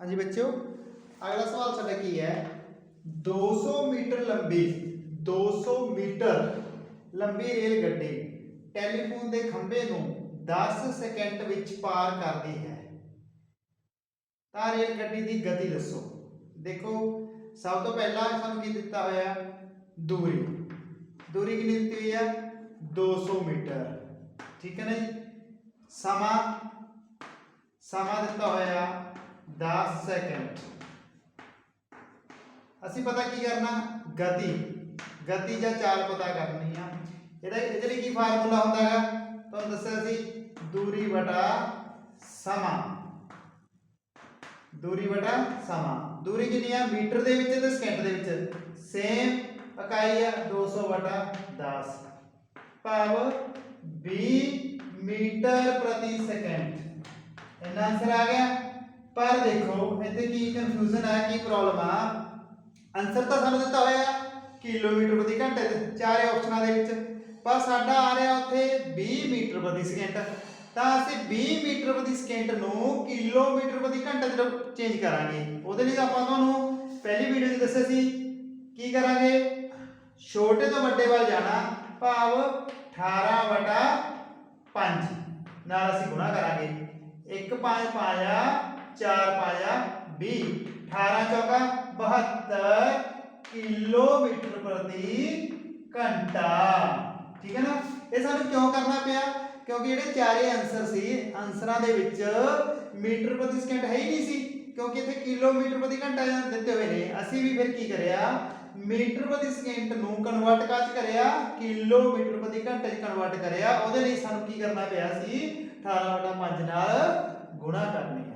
ਹਾਂਜੀ ਬੱਚਿਓ, ਅਗਲਾ ਸਵਾਲ ਸਾਡਾ ਕੀ ਹੈ? 200 ਮੀਟਰ ਲੰਬੀ 200 ਮੀਟਰ ਲੰਬੀ ਰੇਲ ਗੱਡੀ ਟੈਲੀਫੋਨ ਦੇ ਖੰਭੇ ਨੂੰ 10 ਸੈਕਿੰਡ ਵਿੱਚ ਪਾਰ ਕਰਦੀ ਹੈ। ਤਾਂ ਰੇਲ ਗੱਡੀ ਦੀ ਗਤੀ ਦੱਸੋ। ਦੇਖੋ, ਸਭ ਤੋਂ ਪਹਿਲਾਂ ਸਾਨੂੰ ਕੀ ਦਿੱਤਾ ਹੋਇਆ? ਦੂਰੀ। ਦੂਰੀ ਕਿੰਨੀ ਦਿੱਤੀ ਹੋਈ ਹੈ? 200 ਮੀਟਰ। ਠੀਕ ਹੈ ਨਾ ਜੀ? ਸਮਾਂ ਸਮਾਂ ਦਿੱਤਾ ਹੋਇਆ 10 ਸੈਕਿੰਡ ਅਸੀਂ ਪਤਾ ਕੀ ਕਰਨਾ? ਗਤੀ। ਗਤੀ ਜਾਂ ਚਾਲ ਪਤਾ ਕਰਨੀ ਆ। ਇਹਦਾ ਇਹਦੇ ਲਈ ਕੀ ਫਾਰਮੂਲਾ ਹੁੰਦਾ ਹੈਗਾ? ਤੁਹਾਨੂੰ ਦੱਸਿਆ ਸੀ, ਦੂਰੀ ਵਟਾ ਸਮਾਂ। ਦੂਰੀ ਵਟਾ ਸਮਾਂ। ਦੂਰੀ ਕਿੰਨੀ ਆ? ਮੀਟਰ ਦੇ ਵਿੱਚ ਤੇ ਸਕਿੰਟ ਦੇ ਵਿੱਚ। ਸੇਮ ਇਕਾਈ ਆ 200 ਵਟਾ 10 ਭਾਵ 20 ਮੀਟਰ ਪ੍ਰਤੀ ਸੈਕਿੰਡ ਇੰਨਾ ਆਨਸਰ ਆ ਗਿਆ? ਪਰ ਦੇਖੋ, ਇੱਥੇ ਕੀ ਕਨਫਿਊਜ਼ਨ ਆ ਕੀ ਪ੍ਰੋਬਲਮ ਆ? ਆਨਸਰ ਤਾਂ ਸਾਨੂੰ ਦਿੱਤਾ ਹੋਇਆ ਕਿਲੋਮੀਟਰ ਪ੍ਰਤੀ ਘੰਟੇ ਦੇ ਚਾਰੇ ਆਪਸ਼ਨਾਂ ਦੇ ਵਿੱਚ। ਪਰ ਸਾਡਾ ਆ ਰਿਹਾ ਉੱਥੇ 20 ਮੀਟਰ ਪ੍ਰਤੀ ਸਕਿੰਟ ਤਾਂ ਅਸੀਂ 20 ਮੀਟਰ ਪ੍ਰਤੀ ਸਕਿੰਟ ਨੂੰ ਕਿਲੋਮੀਟਰ ਪ੍ਰਤੀ ਘੰਟੇ ਦੇ ਚੇਂਜ ਕਰਾਂਗੇ। ਉਹਦੇ ਲਈ ਆਪਾਂ ਤੁਹਾਨੂੰ ਪਹਿਲੀ ਵੀਡੀਓ 'ਚ ਦੱਸਿਆ ਸੀ, ਕੀ ਕਰਾਂਗੇ? ਛੋਟੇ ਤੋਂ ਵੱਡੇ ਵੱਲ ਜਾਣਾ, ਭਾਵ 18 ਵਟਾ 5 ਨਾਲ ਅਸੀਂ ਗੁਣਾ ਕਰਾਂਗੇ। 1 5 ਪਾਇਆ 4 ਪਾਇਆ 20 18 ਚੌਕਾ 72 ਕਿਲੋਮੀਟਰ ਪ੍ਰਤੀ ਘੰਟਾ। ਠੀਕ ਹੈ ਨਾ? ਇਹ ਸਾਨੂੰ ਕਿਉਂ ਕਰਨਾ ਪਿਆ? ਕਿਉਂਕਿ ਜਿਹੜੇ ਚਾਰੇ ਆਨਸਰ ਸੀ ਆਨਸਰਾਂ ਦੇ ਵਿੱਚ ਮੀਟਰ ਪ੍ਰਤੀ ਸਕਿੰਟ ਹੈ ਹੀ ਨਹੀਂ ਸੀ, ਕਿਉਂਕਿ ਇੱਥੇ ਕਿਲੋਮੀਟਰ ਪ੍ਰਤੀ ਘੰਟਾ ਦਿੱਤੇ ਹੋਏ ਨੇ। ਅਸੀਂ ਵੀ ਫਿਰ ਕੀ ਕਰਿਆ? ਮੀਟਰ ਪ੍ਰਤੀ ਸਕਿੰਟ ਨੂੰ ਕਨਵਰਟ ਕਾਚ ਕਰਿਆ? ਕਿਲੋਮੀਟਰ ਪ੍ਰਤੀ ਘੰਟੇ 'ਚ ਕਨਵਰਟ ਕਰਿਆ। ਉਹਦੇ ਲਈ ਸਾਨੂੰ ਕੀ ਕਰਨਾ ਪਿਆ ਸੀ? 18/5 ਨਾਲ ਗੁਣਾ ਕਰਨੀ ਆ।